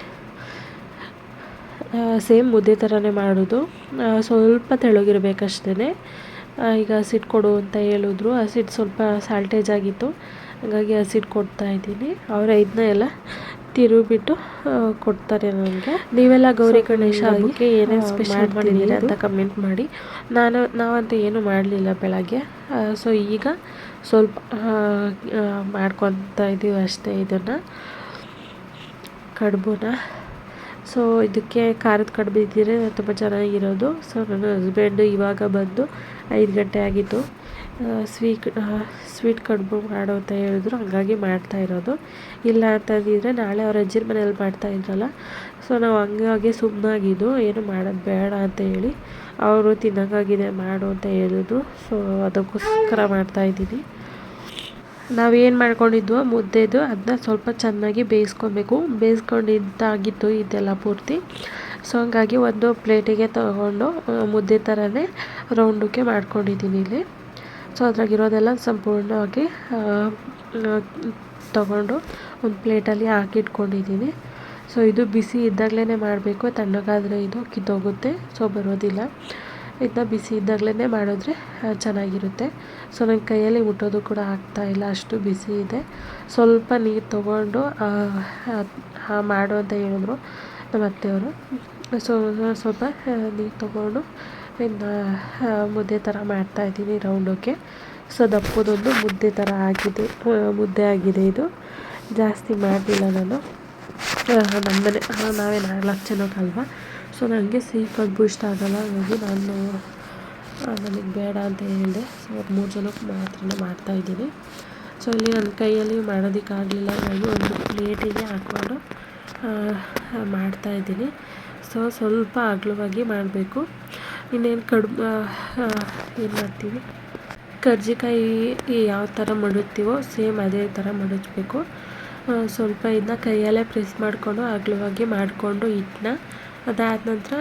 B: ಸೇಮ್ ಮುದ್ದೆ ಥರನೇ ಮಾಡೋದು. ಸ್ವಲ್ಪ ತೆಳ್ಳಗಿರ್ಬೇಕಷ್ಟೇ ಈಗ ಹಸಿಟ್ಟು ಕೊಡು ಅಂತ ಹೇಳಿದ್ರು. ಹಸಿಟ್ಟು ಸ್ವಲ್ಪ ಸಾಲ್ಟೇಜ್ ಆಗಿತ್ತು. ಹಾಗಾಗಿ ಹಸಿಟ್ ಕೊಡ್ತಾ ಇದ್ದೀನಿ. ಅವರೇ, ಇದನ್ನ ಎಲ್ಲ ತಿರುಗಿಬಿಟ್ಟು ಕೊಡ್ತಾರೆ ನನಗೆ. ನೀವೆಲ್ಲ ಗೌರಿ ಗಣೇಶ ಹಬ್ಬಕ್ಕೆ ಏನೇನು ಸ್ಪೆಷಲ್ ಮಾಡಿದ್ದೀರಿ ಅಂತ ಕಮೆಂಟ್ ಮಾಡಿ. ನಾನು ನಾವಂತೂ ಏನೂ ಮಾಡಲಿಲ್ಲ ಬೆಳಗ್ಗೆ. ಸೊ ಈಗ ಸ್ವಲ್ಪ ಮಾಡ್ಕೊತಾ ಇದ್ದೀವಿ ಅಷ್ಟೇ ಇದನ್ನು. ಕಡುಬುನ. ಸೊ ಇದಕ್ಕೆ ಖಾರದ ಕಡುಬು ಇದ್ದೀರಿ ತುಂಬ ಚೆನ್ನಾಗಿರೋದು. ಸೊ ನನ್ನ ಹಸ್ಬೆಂಡು ಇವಾಗ ಬಂದು ಐದು ಗಂಟೆ ಆಗಿತ್ತು. ಸ್ವೀಟ್ ಸ್ವೀಟ್ ಕಡುಬು ಮಾಡು ಅಂತ ಹೇಳಿದ್ರು. ಹಾಗಾಗಿ ಮಾಡ್ತಾ ಇರೋದು. ಇಲ್ಲ ಅಂತಂದಿದ್ರೆ ನಾಳೆ ಅವ್ರ ಅಜ್ಜಿರ ಮನೇಲಿ ಮಾಡ್ತಾಯಿದ್ರಲ್ಲ ಸೊ ನಾವು ಹಂಗಾಗಿ ಸುಮ್ಮನಾಗಿದ್ದು ಏನು ಮಾಡೋದು ಬೇಡ ಅಂತ ಹೇಳಿ ಅವರು ತಿನ್ನೋಕ್ಕಾಗಿದೆ ಮಾಡು ಅಂತ ಹೇಳಿದ್ರು. ಸೊ ಅದಕ್ಕೋಸ್ಕರ ಮಾಡ್ತಾಯಿದ್ದೀನಿ ನಾವೇನು ಮಾಡ್ಕೊಂಡಿದ್ವೋ ಮುದ್ದೆದು ಅದನ್ನ ಸ್ವಲ್ಪ ಚೆನ್ನಾಗಿ ಬೇಯಿಸ್ಕೊಬೇಕು. ಬೇಯಿಸ್ಕೊಂಡಿದ್ದಾಗಿತ್ತು ಇದೆಲ್ಲ ಪೂರ್ತಿ. ಸೊ ಹಂಗಾಗಿ ಒಂದು ಪ್ಲೇಟಿಗೆ ತಗೊಂಡು ಮುದ್ದೆ ಥರನೇ ರೌಂಡಕ್ಕೆ ಮಾಡ್ಕೊಂಡಿದ್ದೀನಿ ಇಲ್ಲಿ. ಸೊ ಅದ್ರಾಗಿರೋದೆಲ್ಲ ಸಂಪೂರ್ಣವಾಗಿ ತಗೊಂಡು ಒಂದು ಪ್ಲೇಟಲ್ಲಿ ಹಾಕಿಟ್ಕೊಂಡಿದ್ದೀನಿ. ಸೊ ಇದು ಬಿಸಿ ಇದ್ದಾಗಲೇ ಮಾಡಬೇಕು, ತಣ್ಣಗಾದರೆ ಇದು ಕಿತ್ತೋಗುತ್ತೆ, ಸೊ ಬರೋದಿಲ್ಲ. ಇದನ್ನ ಬಿಸಿ ಇದ್ದಾಗಲೇ ಮಾಡಿದ್ರೆ ಚೆನ್ನಾಗಿರುತ್ತೆ. ಸೊ ನನ್ನ ಕೈಯಲ್ಲಿ ಮುಟ್ಟೋದು ಕೂಡ ಆಗ್ತಾಯಿಲ್ಲ ಅಷ್ಟು ಬಿಸಿ ಇದೆ. ಸ್ವಲ್ಪ ನೀರು ತೊಗೊಂಡು ಮಾಡು ಅಂತ ಹೇಳಿದ್ರು ನಮ್ಮ ಅತ್ತೆಯವರು. ಸೊ, ಸ್ವಲ್ಪ ನೀರು ತೊಗೊಂಡು ಇನ್ನು ಮುದ್ದೆ ಥರ ಮಾಡ್ತಾಯಿದ್ದೀನಿ ರೌಂಡೋಕ್ಕೆ ಸೊ ದಪ್ಪದೊಂದು ಮುದ್ದೆ ಥರ ಆಗಿದೆ ಮುದ್ದೆ ಆಗಿದೆ ಇದು. ಜಾಸ್ತಿ ಮಾಡಲಿಲ್ಲ ನಾನು. ನಮ್ಮನೆ ನಾವೇ ನಾಲ್ಕು ಜನಕ್ಕಲ್ವ ಸೊ ನನಗೆ ಸಿಹಿ ಕಡುಬು ಇಷ್ಟ ಆಗಲ್ಲ ಹಾಗಾಗಿ ನಾನು ನನಗೆ ಬೇಡ ಅಂತ ಹೇಳಿದೆ. ಸೊ ಮೂರು ಜನಕ್ಕೆ ಮಾತ್ರ ಮಾಡ್ತಾಯಿದ್ದೀನಿ ಸೊ ಇಲ್ಲಿ ನನ್ನ ಕೈಯಲ್ಲಿ ಮಾಡೋದಕ್ಕಾಗಲಿಲ್ಲ ನಾನು ಒಂದು ಪ್ಲೇಟಿಗೆ ಹಾಕ್ಕೊಂಡು ಮಾಡ್ತಾಯಿದ್ದೀನಿ ಸೊ ಸ್ವಲ್ಪ ಅಗಲವಾಗಿ ಮಾಡಬೇಕು. ಇನ್ನೇನು ಕಡ್ಬು ಏನು ಮಾಡ್ತೀವಿ? ಕರ್ಜಿಕಾಯಿ ಯಾವ ಥರ ಮಡುತ್ತೀವೋ ಸೇಮ್ ಅದೇ ಥರ ಮಡಚಬೇಕು ಸ್ವಲ್ಪ ಇದನ್ನ ಕೈಯಲ್ಲೇ ಪ್ರೆಸ್ ಮಾಡಿಕೊಂಡು ಅಗಲವಾಗಿ ಮಾಡಿಕೊಂಡು ಹಿಟ್ಟನ್ನ ಅದಾದ ನಂತರ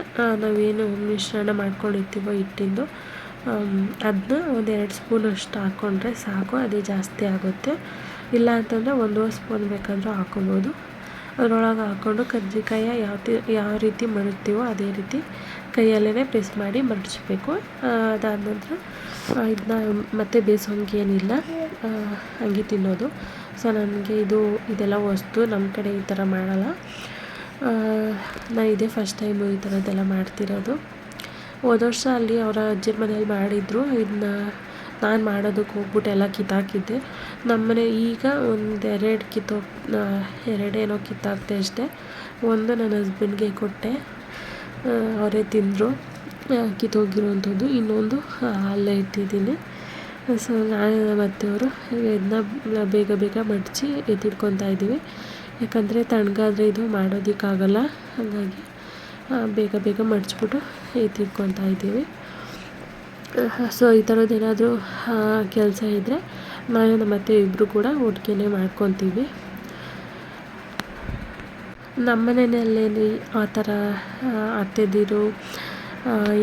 B: ನಾವೇನು ಮಿಶ್ರಣ ಮಾಡ್ಕೊಂಡಿರ್ತೀವೋ ಹಿಟ್ಟಿಂದು ಅದನ್ನ ಒಂದೆರಡು ಸ್ಪೂನಷ್ಟು ಹಾಕ್ಕೊಂಡ್ರೆ ಸಾಕು, ಅದೇ ಜಾಸ್ತಿ ಆಗುತ್ತೆ. ಇಲ್ಲ ಅಂತಂದರೆ ಒಂದೂವರೆ ಸ್ಪೂನ್ ಬೇಕಾದರೂ ಹಾಕ್ಕೊಬೋದು ಅದರೊಳಗೆ ಹಾಕ್ಕೊಂಡು ಕರ್ಜಿಕಾಯ ಯಾವ ಯಾವ ರೀತಿ ಮಡುತ್ತೀವೋ ಅದೇ ರೀತಿ ಕೈಯಲ್ಲೇ ಪ್ರೆಸ್ ಮಾಡಿ ಮಡಚಬೇಕು ಅದಾದ ನಂತರ ಇದನ್ನ ಮತ್ತೆ ಬೇಯಿಸೋಂಗೆ ಏನಿಲ್ಲ. ಹಂಗೆ ತಿನ್ನೋದು. ಸೊ ನನಗೆ ಇದು, ಇದೆಲ್ಲ ವಸ್ತು. ನಮ್ಮ ಕಡೆ ಈ ಥರ ಮಾಡಲ್ಲ. ನಾನು ಇದೇ ಫಸ್ಟ್ ಟೈಮು ಈ ಥರದ್ದೆಲ್ಲ ಮಾಡ್ತಿರೋದು. ಹೋದ ವರ್ಷ ಅಲ್ಲಿ ಅವರ ಅಜ್ಜಿ ಮನೇಲಿ ಮಾಡಿದ್ರು. ಇದನ್ನ ನಾನು ಮಾಡೋದಕ್ಕೆ ಹೋಗ್ಬಿಟ್ಟು ಎಲ್ಲ ಕಿತ್ತಾಕಿದ್ದೆ. ನಮ್ಮನೆ ಈಗ ಒಂದು ಎರಡು ಕಿತ್ತೋ ಎರಡೇನೋ ಕಿತ್ತಾಕ್ತೆ ಅಷ್ಟೇ. ಒಂದು ನನ್ನ ಹಸ್ಬೆಂಡ್ಗೆ ಕೊಟ್ಟೆ. ಅವರೇ ತಿಂದರು. ಕಿತ್ತೋಗಿರುವಂಥದ್ದು. ಇನ್ನೊಂದು ಅಲ್ಲೇ ಇಟ್ಟಿದ್ದೀನಿ. ಸೊ ನಾನು ನಮ್ಮ ಅತ್ತೆಯವರು ಇದನ್ನ ಬೇಗ ಬೇಗ ಮಡಚಿ ಎತ್ತಿಟ್ಕೊತಾ ಇದ್ದೀವಿ. ಯಾಕಂದರೆ ತಣ್ಣಗಾದರೆ ಇದು ಮಾಡೋದಕ್ಕಾಗಲ್ಲ. ಹಾಗಾಗಿ ಬೇಗ ಬೇಗ ಮಡಚ್ಬಿಟ್ಟು ಎತ್ತಿಟ್ಕೊತಾ ಇದ್ದೀವಿ. ಸೊ ಈ ಥರದ್ದು ಏನಾದರೂ ಕೆಲಸ ಇದ್ದರೆ ನಾನು ನಮ್ಮ ಅತ್ತೆ ಇಬ್ಬರು ಕೂಡ ಒಟ್ಟಿಗೆ ಮಾಡ್ಕೊತೀವಿ. ನಮ್ಮ ಮನೆಯಲ್ಲಿ ಆ ಥರ ಅತ್ತೆದಿರು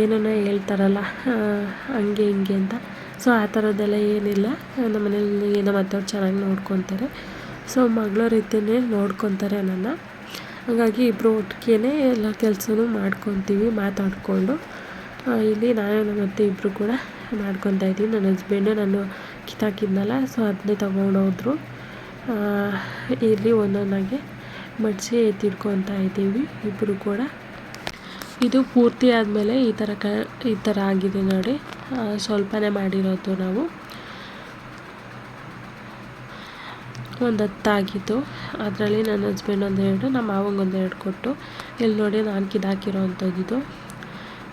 B: ಏನೇನೋ ಹೇಳ್ತಾರಲ್ಲ ಹಂಗೆ ಹಿಂಗೆ ಅಂತ. ಸೊ ಆ ಥರದ್ದೆಲ್ಲ ಏನಿಲ್ಲ. ನಮ್ಮ ಮನೆಯಲ್ಲಿ ನಮ್ಮ ಅತ್ತೆಯವ್ರು ಚೆನ್ನಾಗಿ ನೋಡ್ಕೊತಾರೆ. ಸೊ ಮಗಳ ರೀತಿಯೇ ನೋಡ್ಕೊತಾರೆ ನನ್ನ ಹಾಗಾಗಿ ಇಬ್ಬರು ಒಟ್ಟಿಗೆ ಎಲ್ಲ ಕೆಲಸನೂ ಮಾಡ್ಕೊತೀವಿ, ಮಾತಾಡಿಕೊಂಡು. ಇಲ್ಲಿ ನಾನು ನಮ್ಮ ಅತ್ತೆ ಇಬ್ಬರು ಕೂಡ ಮಾಡ್ಕೊತಾ ಇದ್ದೀವಿ. ನನ್ನ ಹಸ್ಬೆಂಡು ನಾನು ಕಿತ್ತಾಕಿದ್ನಲ್ಲ ಸೊ ಅದನ್ನೇ ತೊಗೊಂಡೋದ್ರು. ಇಲ್ಲಿ ಒಂದೊಂದಾಗಿ ಮಡಿಸಿ ಎತ್ತಿಡ್ಕೊತಾ ಇದ್ದೀವಿ ಇಬ್ಬರು ಕೂಡ. ಇದು ಪೂರ್ತಿ ಆದಮೇಲೆ ಈ ಥರ ಕ, ಈ ಥರ ಆಗಿದೆ ನೋಡಿ. ಸ್ವಲ್ಪನೇ ಮಾಡಿರೋದು ನಾವು. ಒಂದು ಹತ್ತಾಗಿತ್ತು. ಅದರಲ್ಲಿ ನನ್ನ ಹಸ್ಬೆಂಡ್ ಒಂದು ಎರಡು, ನಮ್ಮ ಮಾವಂಗೆ ಎರಡು ಕೊಟ್ಟು. ಇಲ್ಲಿ ನೋಡಿ ನಾನು ಕಿದಾಕಿರೋ ಅಂಥದ್ದು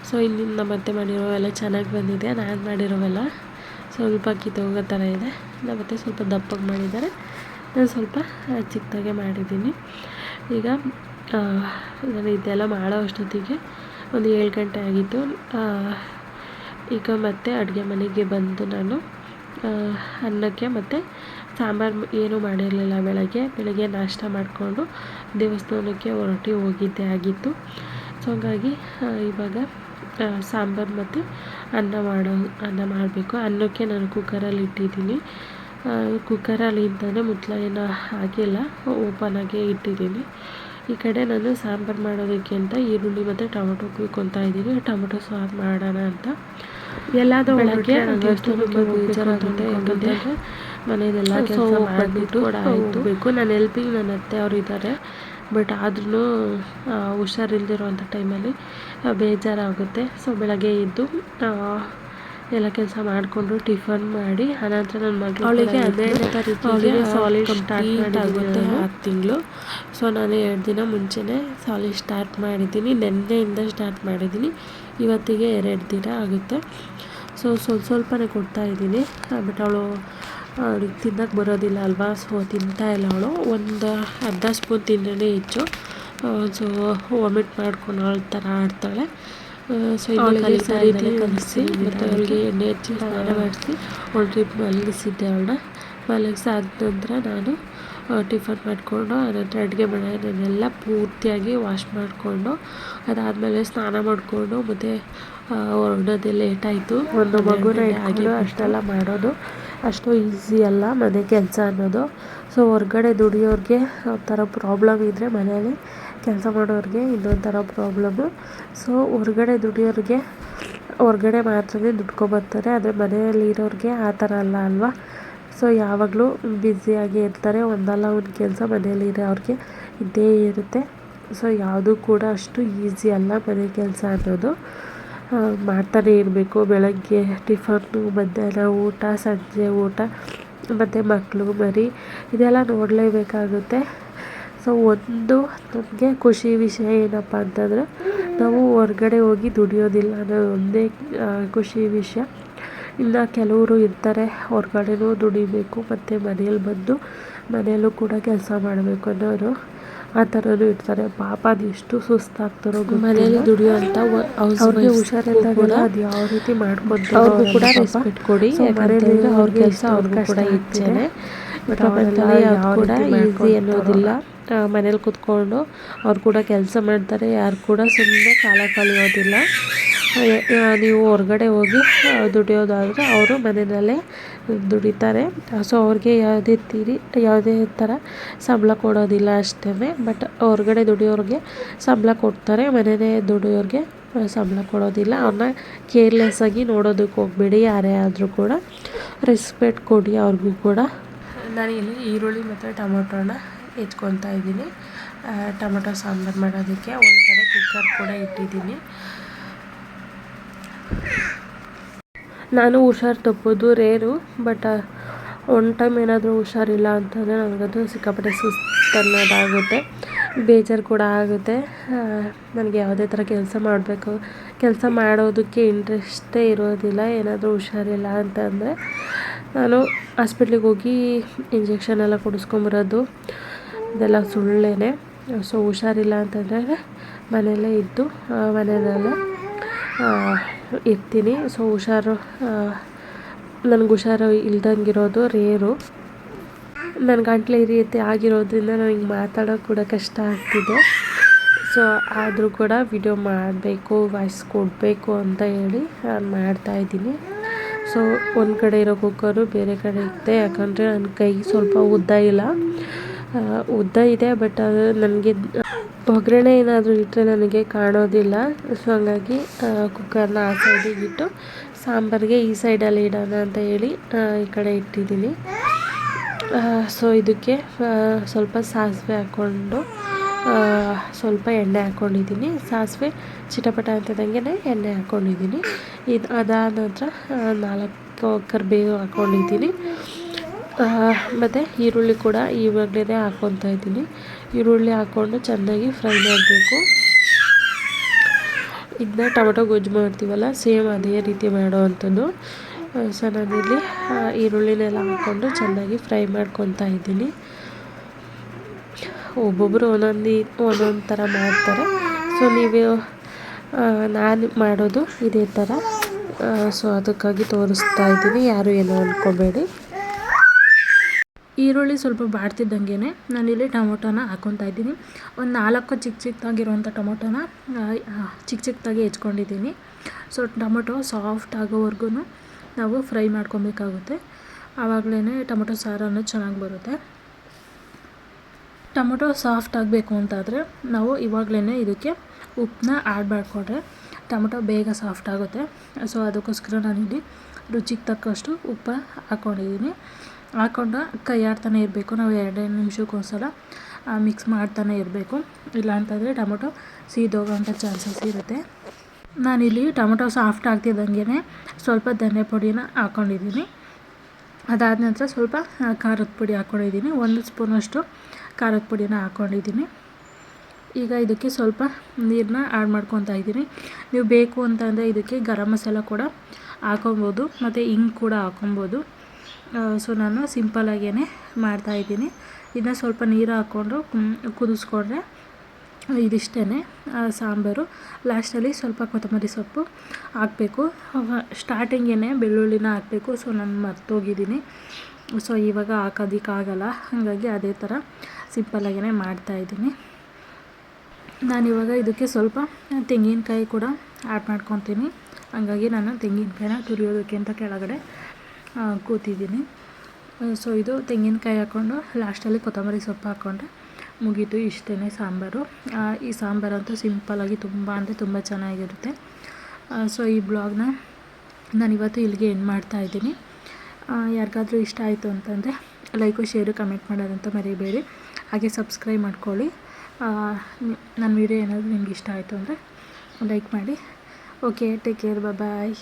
B: ಸೊ ಇಲ್ಲಿ ನಮ್ಮ ಮತ್ತೆ ಮಾಡಿರೋವೆಲ್ಲ ಚೆನ್ನಾಗಿ ಬಂದಿದೆ, ನಾನು ಮಾಡಿರೋವೆಲ್ಲ. ಸ್ವಲ್ಪ ಕಿತ್ತೋಗೋ ಥರ ಇದೆ. ನಮ್ಮ ಮತ್ತೆ ಸ್ವಲ್ಪ ದಪ್ಪಗೆ ಮಾಡಿದ್ದಾರೆ. ನಾನು ಸ್ವಲ್ಪ ಚಿಕ್ಕದಾಗೆ ಮಾಡಿದ್ದೀನಿ. ಈಗ ನಾನು ಇದೆಲ್ಲ ಮಾಡೋ ಅಷ್ಟೊತ್ತಿಗೆ ಒಂದು ಏಳು ಗಂಟೆ ಆಗಿತ್ತು. ಈಗ ಮತ್ತೆ ಅಡುಗೆ ಮನೆಗೆ ಬಂದು ನಾನು ಅನ್ನಕ್ಕೆ ಮತ್ತು ಸಾಂಬಾರು ಏನೂ ಮಾಡಿರಲಿಲ್ಲ. ಬೆಳಗ್ಗೆ ಬೆಳಗ್ಗೆ ನಾಷ್ಟ ಮಾಡಿಕೊಂಡು ದೇವಸ್ಥಾನಕ್ಕೆ ಹೊರಟಿ ಹೋಗಿದ್ದೆ ಆಗಿತ್ತು. ಸೊ, ಹಾಗಾಗಿ ಇವಾಗ ಸಾಂಬಾರು ಮತ್ತು ಅನ್ನ ಮಾಡೋ, ಅನ್ನ ಮಾಡಬೇಕು. ಅನ್ನಕ್ಕೆ ನಾನು ಕುಕ್ಕರಲ್ಲಿ ಇಟ್ಟಿದ್ದೀನಿ. ಕುಕ್ಕರಲ್ಲಿ ಇದ್ದಾನೆ ಮುಚ್ಚಳ ಏನೂ ಹಾಕಿಲ್ಲ ಓಪನ್ ಆಗಿ ಇಟ್ಟಿದ್ದೀನಿ. ಈ ಕಡೆ ನಾನು ಸಾಂಬಾರು ಮಾಡೋದಕ್ಕೆ ಅಂತ ಈರುಳ್ಳಿ ಮತ್ತು ಟೊಮೊಟೊ ಕುಯ್ಕೊತಾ ಇದ್ದೀನಿ. ಟೊಮೊಟೊ ಸಾರು ಮಾಡೋಣ ಅಂತ. ಎಲ್ಲಾದರೂ ಬೆಳಗ್ಗೆ ಮನೆಯದೆಲ್ಲ ಕೆಲಸ ಮಾಡಿಬಿಟ್ಟು ಕೂಡ ಹೋಗಬೇಕು. ನಾನು ಹೆಲ್ಪಿಂಗ್ ನನ್ನ ಅತ್ತೆ ಅವರು ಇದ್ದಾರೆ. ಬಟ್ ಆದ್ರೂ ಹುಷಾರಿಲ್ದಿರೋಂಥ ಟೈಮಲ್ಲಿ ಬೇಜಾರಾಗುತ್ತೆ. ಸೊ ಬೆಳಗ್ಗೆ ಎದ್ದು ಎಲ್ಲ ಕೆಲಸ ಮಾಡಿಕೊಂಡು ಟಿಫನ್ ಮಾಡಿ ಅನಂತರ ನನ್ನ ಮಗಳು ಅವಳಿಗೆ ಅದೇ ತಾರೀಕಿಗೆ ಸಾಲಿಡ್ ಸ್ಟಾರ್ಟ್ ಆಗುತ್ತೆ ಆರು ತಿಂಗಳು. ಸೊ ನಾನು ಎರಡು ದಿನ ಮುಂಚೆನೇ ಸಾಲಿಡ್ ಸ್ಟಾರ್ಟ್ ಮಾಡಿದ್ದೀನಿ. ನೆನ್ನೆಯಿಂದ ಸ್ಟಾರ್ಟ್ ಮಾಡಿದ್ದೀನಿ. ಇವತ್ತಿಗೆ ಎರಡು ದಿನ ಆಗುತ್ತೆ. ಸೊ ಸ್ವಲ್ಪ ಸ್ವಲ್ಪನೇ ಕೊಡ್ತಾ ಇದ್ದೀನಿ. ಬಟ್ ಅವಳು ಅವಳಿಗೆ ತಿನ್ನಕ್ಕೆ ಬರೋದಿಲ್ಲ ಅಲ್ವಾ? ಸೊ ತಿಂತಾ ಇಲ್ಲ ಅವಳು. ಒಂದು ಅರ್ಧ ಸ್ಪೂನ್ ತಿನ್ನೋದೇ ಹೆಚ್ಚು. ಸೊ ವಾಮಿಟ್ ಮಾಡ್ಕೊಂಡು ಅವಳ ಥರ ಆಡ್ತಾಳೆ. ಸೊ ಇನ್ನೊಂದು ಸರಿ ಕಲಿಸಿ ಮತ್ತು ಅವಳಿಗೆ ಎಣ್ಣೆ ಹಚ್ಚಿ ಸ್ನಾನ ಮಾಡಿಸಿ ಒಂದು ಟ್ರಿಪ್ ಮಲಗಿಸಿದ್ದೆ ಅವಳನ್ನ. ಮಲಗಿಸಿ ಆದ ನಂತರ ನಾನು ಟಿಫನ್ ಮಾಡಿಕೊಂಡು ಅನಂತರ ಅಡುಗೆ ಮನೆಯನ್ನೆಲ್ಲ ಪೂರ್ತಿಯಾಗಿ ವಾಶ್ ಮಾಡಿಕೊಂಡು ಅದಾದಮೇಲೆ ಸ್ನಾನ ಮಾಡಿಕೊಂಡು ಮತ್ತು ಹೊರಡೋದೇ ಲೇಟಾಯಿತು ಒಂದು ಮಗುನ ಆಗಿ ಅಷ್ಟೆಲ್ಲ ಮಾಡೋದು ಅಷ್ಟು ಈಸಿ ಅಲ್ಲ ಮನೆ ಕೆಲಸ ಅನ್ನೋದು. ಸೊ ಹೊರ್ಗಡೆ ದುಡಿಯೋರಿಗೆ ಒಂಥರ ಪ್ರಾಬ್ಲಮ್ ಇದ್ದರೆ ಮನೆಯಲ್ಲಿ ಕೆಲಸ ಮಾಡೋರಿಗೆ ಇನ್ನೊಂಥರ ಥರ ಪ್ರಾಬ್ಲಮ್ಮು ಸೊ ಹೊರ್ಗಡೆ ದುಡಿಯೋರಿಗೆ, ಹೊರ್ಗಡೆ ಮಾತ್ರನೇ ದುಡ್ಕೊಬರ್ತಾರೆ ಆದರೆ ಮನೆಯಲ್ಲಿ ಇರೋರಿಗೆ ಆ ಥರ ಅಲ್ಲ ಅಲ್ವಾ? ಸೊ ಯಾವಾಗಲೂ ಬ್ಯುಸಿಯಾಗಿ ಇರ್ತಾರೆ. ಒಂದಲ್ಲ ಒಂದು ಕೆಲಸ ಮನೆಯಲ್ಲಿ ಅವ್ರಿಗೆ ಇದ್ದೇ ಇರುತ್ತೆ. ಸೊ ಯಾವುದೂ ಕೂಡ ಅಷ್ಟು ಈಸಿ ಅಲ್ಲ ಮನೆ ಕೆಲಸ ಅನ್ನೋದು. ಮಾಡ್ತಾನೆ ಇರಬೇಕು. ಬೆಳಗ್ಗೆ ಟಿಫನ್ನು, ಮಧ್ಯಾಹ್ನ ಊಟ, ಸಂಜೆ ಊಟ, ಮತ್ತು ಮಕ್ಕಳು ಮರಿ, ಇದೆಲ್ಲ ನೋಡಲೇಬೇಕಾಗುತ್ತೆ. ಸೊ ಒಂದು ನಮಗೆ ಖುಷಿ ವಿಷಯ ಏನಪ್ಪ ಅಂತಂದರೆ, ನಾವು ಹೊರ್ಗಡೆ ಹೋಗಿ ದುಡಿಯೋದಿಲ್ಲ ಅನ್ನೋ ಒಂದೇ ಖುಷಿ ವಿಷಯ. ಇನ್ನು ಕೆಲವರು ಇರ್ತಾರೆ, ಹೊರ್ಗಡೆನೂ ದುಡಿಬೇಕು, ಮತ್ತು ಮನೇಲಿ ಬಂದು ಮನೆಯಲ್ಲೂ ಕೂಡ ಕೆಲಸ ಮಾಡಬೇಕು ಅನ್ನೋರು. ಆ ಥರನೂ ಇರ್ತಾರೆ ಪಾಪ ಅದು ಎಷ್ಟು ಸುಸ್ತಾಗ್ತಾರೋ ಮನೇಲಿ ದುಡಿಯುವಂತ ಅವ್ರಿಗೆ ಹುಷಾರಿದ್ದಾಗ ಅದು ಯಾವ ರೀತಿ ಮಾಡ್ಕೊಂತಾರೆ ಅವ್ರಿಗೂ ಕೂಡ ರೆಸ್ಪೆಕ್ಟ್ ಕೊಡಿ ಮನೆಯಲ್ಲಿ ಅವ್ರ ಕೆಲಸ ಅವ್ರಿಗೂ ಕೂಡ ಇಚ್ಛೆನೆ ಪ್ರಪಂಚದಲ್ಲಿ ಕೂಡ ಈಸಿ ಅನ್ನೋದಿಲ್ಲ. ಮನೇಲಿ ಕೂತ್ಕೊಂಡು ಅವ್ರು ಕೂಡ ಕೆಲಸ ಮಾಡ್ತಾರೆ ಯಾರು ಕೂಡ ಸುಮ್ಮನೆ ಕಾಲ ಕಳೆಯೋದಿಲ್ಲ. ನೀವು ಹೊರ್ಗಡೆ ಹೋಗಿ ದುಡಿಯೋದಾದರೆ ಅವರು ಮನೆಯಲ್ಲೇ ದುಡಿತಾರೆ. ಸೊ ಅವ್ರಿಗೆ ಯಾವುದೇ ತೀರಿ, ಯಾವುದೇ ಥರ ಸಂಬಳ ಕೊಡೋದಿಲ್ಲ ಅಷ್ಟೇ ಬಟ್ ಹೊರ್ಗಡೆ ದುಡಿಯೋರಿಗೆ ಸಂಬಳ ಕೊಡ್ತಾರೆ. ಮನೆಯೇ ದುಡಿಯೋರಿಗೆ ಸಂಬಳ ಕೊಡೋದಿಲ್ಲ. ಅವ್ರನ್ನ ಕೇರ್ಲೆಸ್ಸಾಗಿ ನೋಡೋದಕ್ಕೆ ಹೋಗ್ಬೇಡಿ, ಯಾರೇ ಆದರೂ ಕೂಡ. ರೆಸ್ಪೆಕ್ಟ್ ಕೊಡಿ ಅವ್ರಿಗೂ ಕೂಡ. ನಾನು ಇಲ್ಲಿ ಈರುಳ್ಳಿ ಮತ್ತು ಟೊಮೊಟೊನ ಹೆಚ್ಕೊತಾ ಇದ್ದೀನಿ. ಟೊಮೊಟೊ ಸಾಂಬಾರು ಮಾಡೋದಕ್ಕೆ. ಒಂದು ಕಡೆ ಕುಕ್ಕರ್ ಕೂಡ ಇಟ್ಟಿದ್ದೀನಿ. ನಾನು ಹುಷಾರು ತಪ್ಪೋದು ರೇರು, ಬಟ್ ಒನ್ ಟೈಮ್ ಏನಾದರೂ ಹುಷಾರಿಲ್ಲ ಅಂತಂದರೆ ನನಗದು ಸಿಕ್ಕಾಪಟ್ಟೆ ಸುಸ್ತು ಅನ್ನೋದಾಗುತ್ತೆ ಬೇಜಾರು ಕೂಡ ಆಗುತ್ತೆ. ನನಗೆ ಯಾವುದೇ ಥರ ಕೆಲಸ ಮಾಡಬೇಕು, ಕೆಲಸ ಮಾಡೋದಕ್ಕೆ ಇಂಟ್ರೆಸ್ಟೇ ಇರೋದಿಲ್ಲ, ಏನಾದರೂ ಹುಷಾರಿಲ್ಲ ಅಂತಂದರೆ ನಾನು ಹಾಸ್ಪಿಟ್ಲಿಗೆ ಹೋಗಿ ಇಂಜೆಕ್ಷನ್ ಎಲ್ಲ ಕೊಡಿಸ್ಕೊಂಬರೋದು ಇದೆಲ್ಲ ಸುಳ್ಳೇನೆ. ಸೊ, ಹುಷಾರಿಲ್ಲ ಅಂತಂದರೆ ಮನೆಯಲ್ಲೇ ಇದ್ದು ಮನೆಯಲ್ಲೇ ಇರ್ತೀನಿ. ಸೊ ಹುಷಾರು ನನಗೆ ಹುಷಾರು ಇಲ್ದಂಗಿರೋದು ರೇರು. ನನ್ನ ಗಂಟ್ಲು ಈ ರೀತಿ ಆಗಿರೋದ್ರಿಂದ ನನಗೆ ಮಾತಾಡೋಕೆ ಕೂಡ ಕಷ್ಟ ಆಗ್ತಿದೆ. ಸೊ ಆದರೂ ಕೂಡ ವಿಡಿಯೋ ಮಾಡಬೇಕು ವಾಯ್ಸ್ ಕೊಡಬೇಕು ಅಂತ ಹೇಳಿ ನಾನು ಮಾಡ್ತಾಯಿದ್ದೀನಿ ಸೊ ಒಂದು ಕಡೆ ಇರೋ ಕುಕ್ಕರು, ಬೇರೆ ಕಡೆ ಇತ್ತೆ ಯಾಕಂದರೆ ನನ್ನ ಕೈ ಸ್ವಲ್ಪ ಉದ್ದ ಇಲ್ಲ. ಉದ್ದ ಇದೆ ಬಟ್ ಅದು ನನಗೆ ಒಗ್ಗರಣೆ ಏನಾದರೂ ಇಟ್ಟರೆ ನನಗೆ ಕಾಣೋದಿಲ್ಲ. ಸೊ ಹಂಗಾಗಿ ಕುಕ್ಕರ್ನ ಆ ಸೈಡಿಗೆ ಇಟ್ಟು ಸಾಂಬಾರಿಗೆ ಈ ಸೈಡಲ್ಲಿ ಇಡೋಣ ಅಂತ ಹೇಳಿ ಈ ಕಡೆ ಇಟ್ಟಿದ್ದೀನಿ. ಸೊ ಇದಕ್ಕೆ ಸ್ವಲ್ಪ ಸಾಸಿವೆ ಹಾಕ್ಕೊಂಡು ಸ್ವಲ್ಪ ಎಣ್ಣೆ ಹಾಕ್ಕೊಂಡಿದ್ದೀನಿ ಸಾಸಿವೆ ಚಿಟಪಟ ಅಂತದಂಗೆ ಎಣ್ಣೆ ಹಾಕ್ಕೊಂಡಿದ್ದೀನಿ ಇದು ಅದಾದ ನಂತರ ನಾಲ್ಕು ಕರಿಬೇವು ಹಾಕ್ಕೊಂಡಿದ್ದೀನಿ ಮತ್ತು ಈರುಳ್ಳಿ ಕೂಡ ಈವಾಗಲೇ ಹಾಕ್ಕೊತಾ ಇದ್ದೀನಿ. ಈರುಳ್ಳಿ ಹಾಕ್ಕೊಂಡು ಚೆನ್ನಾಗಿ ಫ್ರೈ ಮಾಡಬೇಕು. ಇದನ್ನ ಟೊಮೆಟೊ ಗೊಜ್ಜು ಮಾಡ್ತೀವಲ್ಲ, ಸೇಮ್ ಅದೇ ರೀತಿ ಮಾಡೋ ಅಂಥದ್ದು. ಸೊ ನಾನಿಲ್ಲಿ ಈರುಳ್ಳಿನೆಲ್ಲ ಹಾಕ್ಕೊಂಡು ಚೆನ್ನಾಗಿ ಫ್ರೈ ಮಾಡ್ಕೊತಾ ಇದ್ದೀನಿ. ಒಬ್ಬೊಬ್ಬರು ಒಂದೊಂದು ಒಂದೊಂದು ಥರ ಮಾಡ್ತಾರೆ. ಸೊ ನೀವು ನಾನು ಮಾಡೋದು ಇದೇ ಥರ ಸೊ ಅದಕ್ಕಾಗಿ ತೋರಿಸ್ತಾ ಇದ್ದೀನಿ, ಯಾರು ಏನೋ ಅಂದ್ಕೋಬೇಡಿ
A: ಈರುಳ್ಳಿ ಸ್ವಲ್ಪ ಬಾಡ್ತಿದ್ದಂಗೆ ನಾನಿಲ್ಲಿ ಟೊಮೊಟೊನ ಹಾಕ್ಕೊತಾ ಇದ್ದೀನಿ. ಒಂದು ನಾಲ್ಕು ಚಿಕ್ಕ ಚಿಕ್ಕದಾಗಿರುವಂಥ ಟೊಮೊಟೊನ ಚಿಕ್ಕ ಚಿಕ್ಕದಾಗಿ ಹೆಚ್ಕೊಂಡಿದ್ದೀನಿ. ಸೊ, ಟೊಮೊಟೊ ಸಾಫ್ಟ್ ಆಗೋವರೆಗೂ ನಾವು ಫ್ರೈ ಮಾಡ್ಕೊಬೇಕಾಗುತ್ತೆ. ಆವಾಗಲೇ ಟೊಮೊಟೊ ಸಾರು ಅನ್ನೋದು ಚೆನ್ನಾಗಿ ಬರುತ್ತೆ. ಟೊಮೊಟೊ ಸಾಫ್ಟ್ ಆಗಬೇಕು ಅಂತಾದರೆ ನಾವು ಇವಾಗಲೇ ಇದಕ್ಕೆ ಉಪ್ಪನ್ನ ಆ್ಯಡ್ ಮಾಡಿಕೊಂಡ್ರೆ ಟೊಮೊಟೊ ಬೇಗ ಸಾಫ್ಟ್ ಆಗುತ್ತೆ. ಸೊ, ಅದಕ್ಕೋಸ್ಕರ ನಾನಿಲ್ಲಿ ರುಚಿಗೆ ತಕ್ಕಷ್ಟು ಉಪ್ಪು ಹಾಕ್ಕೊಂಡಿದ್ದೀನಿ ಹಾಕ್ಕೊಂಡು ಕೈ ಆಡ್ತಾನೆ ಇರಬೇಕು. ನಾವು ಎರಡೆರಡು ನಿಮಿಷಕ್ಕೊಂದ್ಸಲ ಮಿಕ್ಸ್ ಮಾಡ್ತಾನೆ ಇರಬೇಕು. ಇಲ್ಲ ಅಂತಂದರೆ ಟೊಮೊಟೊ ಸೀದೋಗೋಂಥ ಚಾನ್ಸಸ್ ಇರುತ್ತೆ. ನಾನಿಲ್ಲಿ ಟೊಮೊಟೊ ಸಾಫ್ಟ್ ಆಗ್ತಿದ್ದಂಗೆ ಸ್ವಲ್ಪ ಧನಿಯಾ ಪುಡಿನ ಹಾಕ್ಕೊಂಡಿದ್ದೀನಿ ಅದಾದ ನಂತರ ಸ್ವಲ್ಪ ಖಾರದ ಪುಡಿ ಹಾಕ್ಕೊಂಡಿದ್ದೀನಿ ಒಂದು ಸ್ಪೂನಷ್ಟು ಖಾರದ ಪುಡಿನ ಹಾಕ್ಕೊಂಡಿದ್ದೀನಿ ಈಗ ಇದಕ್ಕೆ ಸ್ವಲ್ಪ ನೀರನ್ನ ಆ್ಯಡ್ ಮಾಡ್ಕೊತಾ ಇದ್ದೀನಿ. ನೀವು ಬೇಕು ಅಂತಂದರೆ ಇದಕ್ಕೆ ಗರಂ ಮಸಾಲ ಕೂಡ ಹಾಕೊಬೋದು, ಮತ್ತು ಹಿಂಗೆ ಕೂಡ ಹಾಕೊಬೋದು. ಸೊ ನಾನು ಸಿಂಪಲಾಗೇ ಮಾಡ್ತಾಯಿದ್ದೀನಿ ಇದನ್ನ ಸ್ವಲ್ಪ ನೀರು ಹಾಕ್ಕೊಂಡು ಕುದಿಸ್ಕೊಂಡ್ರೆ ಇದಿಷ್ಟೇ ಸಾಂಬಾರು. ಲಾಸ್ಟಲ್ಲಿ ಸ್ವಲ್ಪ ಕೊತ್ತಂಬರಿ ಸೊಪ್ಪು ಹಾಕಬೇಕು. ಸ್ಟಾರ್ಟಿಂಗೇ ಬೆಳ್ಳುಳ್ಳಿನ ಹಾಕಬೇಕು. ಸೊ ನಾನು ಮರ್ತೋಗಿದ್ದೀನಿ. ಸೊ ಇವಾಗ ಹಾಕೋದಕ್ಕಾಗಲ್ಲ ಹಾಗಾಗಿ ಅದೇ ಥರ ಸಿಂಪಲಾಗೇ ಮಾಡ್ತಾಯಿದ್ದೀನಿ ನಾನಿವಾಗ ಇದಕ್ಕೆ ಸ್ವಲ್ಪ ತೆಂಗಿನಕಾಯಿ ಕೂಡ ಆ್ಯಡ್ ಮಾಡ್ಕೊತೀನಿ. ಹಾಗಾಗಿ ನಾನು ತೆಂಗಿನಕಾಯಿನ ತುರಿಯೋದಕ್ಕೆ ಅಂತ ಕೆಳಗಡೆ ಕೂತಿದ್ದೀನಿ. ಸೊ ಇದು ತೆಂಗಿನಕಾಯಿ ಹಾಕ್ಕೊಂಡು ಲಾಸ್ಟಲ್ಲಿ ಕೊತ್ತಂಬರಿ ಸೊಪ್ಪು ಹಾಕ್ಕೊಂಡ್ರೆ ಮುಗೀತು ಇಷ್ಟೇ ಸಾಂಬಾರು. ಈ ಸಾಂಬಾರಂತೂ ಸಿಂಪಲ್ಲಾಗಿ ತುಂಬ ಅಂದರೆ ತುಂಬ ಚೆನ್ನಾಗಿರುತ್ತೆ. ಸೊ ಈ ಬ್ಲಾಗ್ನ ನಾನಿವತ್ತು ಇಲ್ಲಿಗೆ ಎಂಡ್ ಮಾಡ್ತಾ ಯಾರಿಗಾದರೂ ಯಾರಿಗಾದ್ರೂ ಇಷ್ಟ ಆಯಿತು ಅಂತಂದರೆ ಲೈಕು, ಶೇರು, ಕಮೆಂಟ್ ಮಾಡೋದಂತ ಮರಿಬೇಡಿ. ಹಾಗೆ ಸಬ್ಸ್ಕ್ರೈಬ್ ಮಾಡ್ಕೊಳ್ಳಿ. ನನ್ನ ವಿಡಿಯೋ ಏನಾದರೂ ನಿಮ್ಗೆ ಇಷ್ಟ ಆಯಿತು ಅಂದರೆ ಲೈಕ್ ಮಾಡಿ. Okay, take care bye